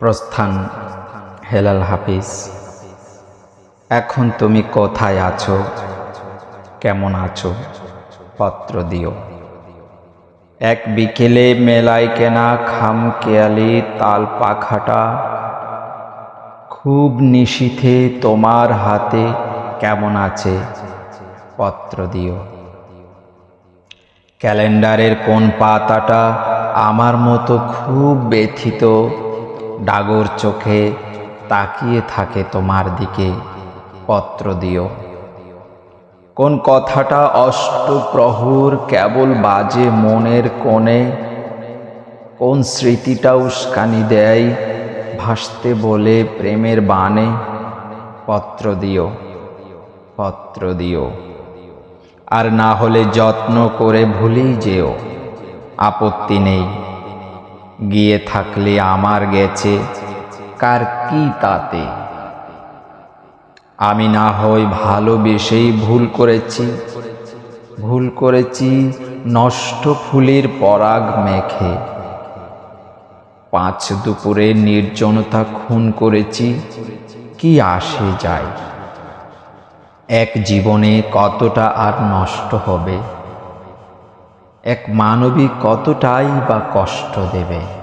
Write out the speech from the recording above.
প্রস্থান, হেলাল হাফিজ। এখন তুমি কোথায় আছো? কেমন আছো? পত্র দিও। এক বিকেলে মেলায় কেনা খাম কেয়ালি, তাল পাখাটা খুব নিশীথে তোমার হাতে কেমন আছে? পত্র দিও। ক্যালেন্ডারের কোন পাতাটা আমার মতো খুব ব্যথিত? ডাগর চোখে তাকিয়ে থাকে তোমার দিকে, পত্র দিও। কোন কথাটা অষ্টপ্রহর কেবল বাজে মনের কোণে, কোন স্মৃতিটা উস্কানি দেয় ভাসতে বলে প্রেমের বানে পত্র দিও পত্র দিও। আর না হলে যত্ন করে ভুলেই যেও, আপত্তি নেই। গিয়ে থাকলে আমার গেছে। কার কি তাতে? আমি না হই ভালোবেসেই ভুল করেছি। ভুল করেছি নষ্ট ফুলের পরাগ মেখে। পাঁচ দুপুরে নির্জনতা খুন করেছি। কি আসে যায়? এক জীবনে কতটা আর নষ্ট হবে? এক মানবী কতটাই বা কষ্ট দেবে?